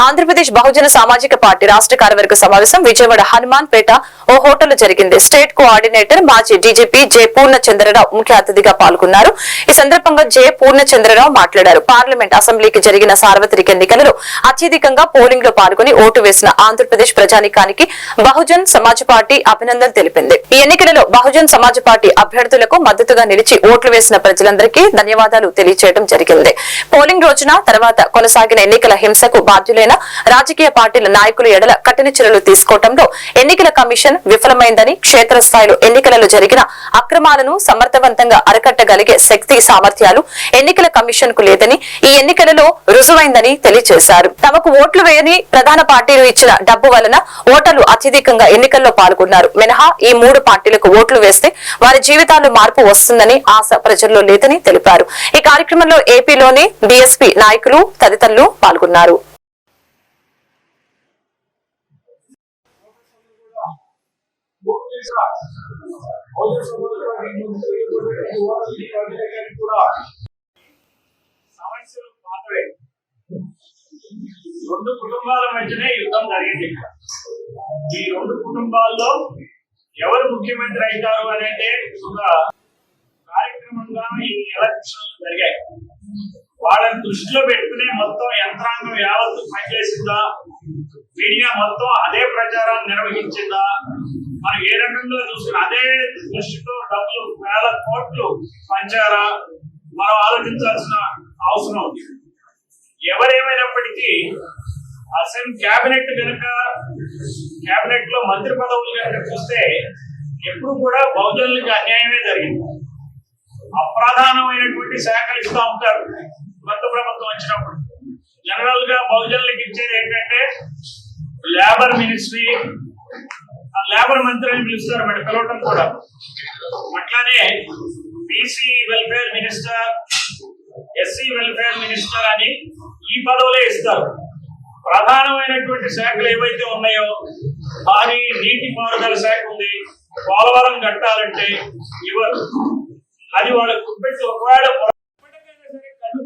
ఆంధ్రప్రదేశ్ బహుజన సామాజిక పార్టీ రాష్ట్ర కార్యవర్గ సమావేశం విజయవాడ హనుమాన్ పేట ఓ హోటల్ జరిగింది. స్టేట్ కోఆర్డినేటర్ మాజీ డీజీపీ జె పూర్ణచంద్రరావు ముఖ్య అతిథిగా పాల్గొన్నారు. ఈ సందర్భంగా జె పూర్ణచంద్రరావు మాట్లాడారు. పార్లమెంట్ అసెంబ్లీకి జరిగిన సార్వత్రిక ఎన్నికలలో అత్యధికంగా పోలింగ్లో పాల్గొని ఓటు వేసిన ఆంధ్రప్రదేశ్ ప్రజానికానికి బహుజన్ సమాజ్ పార్టీ అభినందన తెలిపింది. ఈ ఎన్నికలలో బహుజన్ సమాజ్ పార్టీ అభ్యర్థులకు మద్దతుగా నిలిచి ఓట్లు వేసిన ప్రజలందరికీ ధన్యవాదాలు తెలియజేయడం జరిగింది. పోలింగ్ రోజున తర్వాత కొనసాగిన ఎన్నికల హింసకు బాధ్యులైన రాజకీయ పార్టీల నాయకుల ఎడల కఠిన చర్యలు తీసుకోవడంలో ఎన్నికల కమిషన్ విఫలమైందని క్షేత్రస్థాయిలో ఎన్నికలలో జరిగిన అక్రమాలను సమర్థవంతంగా అరికట్టగలిగే శక్తి సామర్థ్యాలు ఎన్నికల కమిషన్కు లేదని ఈ ఎన్నికలలో రుజువైందని తెలియజేశారు. తమకు ఓట్లు వేయని ప్రధాన పార్టీలు ఇచ్చిన డబ్బు వలన ఓటర్లు అత్యధికంగా ఎన్నికల్లో పాల్గొన్నారు. మినహా ఈ మూడు పార్టీలకు ఓట్లు వేస్తే వారి జీవితాల్లో మార్పు వస్తుందని ఆశ ప్రజల్లో లేదని తెలిపారు. ఈ కార్యక్రమంలో ఏపీలోని బీఎస్పీ నాయకులు తదితరులు పాల్గొన్నారు. సమస్యలు పాతవే. రెండు కుటుంబాల మధ్యనే యుద్ధం జరిగింది. ఈ రెండు కుటుంబాల్లో ఎవరు ముఖ్యమంత్రి అవుతారు అనేది ఒక కార్యక్రమంగా ఈ ఎలక్షన్లు జరిగాయి. వాళ్ళని దృష్టిలో పెట్టుకునే మొత్తం యంత్రాంగం యావత్తు పనిచేసిందా? మీడియా మొత్తం అదే ప్రచారాన్ని నిర్వహించిందా? మనం ఏ రకంగా చూసుకున్న అదే దృష్టితో డబ్బులు వేల కోట్లు పంచారా? మనం ఆలోచించాల్సిన అవసరం ఉంది. ఎవరేమైనప్పటికీ అసెంబ్లీ క్యాబినెట్ కనుక క్యాబినెట్లో మంత్రి పదవులు కనుక చూస్తే ఎప్పుడు కూడా బహుజనులకి అన్యాయమే జరిగింది. అప్రధానమైనటువంటి శాఖలు ఇస్తూ ఉంటారు. కొత్త ప్రభుత్వం వచ్చినప్పుడు. జనరల్గా బహుజనులకు ఇచ్చేది ఏంటంటే లేబర్ మినిస్ట్రీ ఆ లేబర్ మంత్రి అని పిలుస్తారు మరి పిలవటం కూడా. అట్లానే BC welfare minister SC welfare minister అని ఈ పదవులే ఇస్తారు. ప్రధానమైనటువంటి శాఖలు ఏవైతే ఉన్నాయో భారీ నీటి పారుదల శాఖ ఉంది పోలవరం కట్టాలంటే ఇవ్వరు. అది వాళ్ళకు గుర్పెట్టి ఒకవేళ కన్ను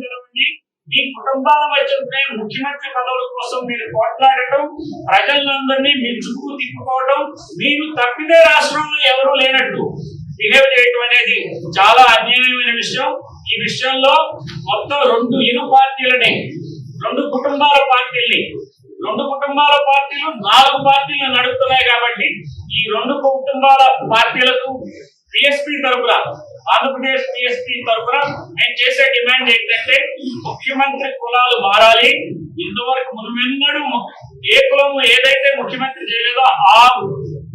మీ కుటుంబాల మధ్య ఉండే ముఖ్యమంత్రి పదవుల కోసం మీరు పోట్లాడటం ప్రజలందరినీ మీ చుట్టూ తిప్పుకోవటం మీరు తప్పితే రాష్ట్రంలో ఎవరూ లేనట్టు బిహేవ్ చేయటం అనేది చాలా అన్యాయమైన విషయం. ఈ విషయంలో మొత్తం రెండు ఇరు పార్టీలని రెండు కుటుంబాల పార్టీల్ని రెండు కుటుంబాల పార్టీలు నాలుగు పార్టీలు నడుపుతున్నాయి కాబట్టి ఈ రెండు కుటుంబాల పార్టీలకు బిఎస్పీ తరపున ఆంధ్రప్రదేశ్ టీఎస్పీ తరఫున నేను చేసే డిమాండ్ ఏంటంటే ముఖ్యమంత్రి కులాలు మారాలి. ఇంతవరకు మునుమెన్నడూ ఏ కులం ఏదైతే ముఖ్యమంత్రి చేయలేదో ఆ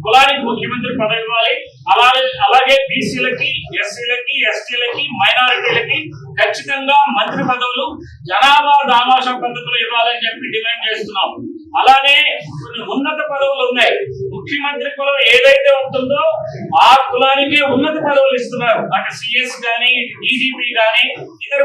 కులానికి ముఖ్యమంత్రి పదవి ఇవ్వాలి. అలాగే అలాగే బీసీలకి ఎస్సీలకి ఎస్టీలకి మైనారిటీలకి ఖచ్చితంగా మంత్రి పదవులు జనాభా దామాషం పద్ధతిలో ఇవ్వాలని చెప్పి డిమాండ్ చేస్తున్నాం. అలానే కొన్ని ఉన్నత పదవులు ఉన్నాయి. ముఖ్యమంత్రి కులం ఏదైతే ఉంటుందో ఆ కులానికి ఉన్నత పదవులు ఇస్తున్నారు. అంటే సిఎస్ కానీ డీజీపీ కానీ ఇతర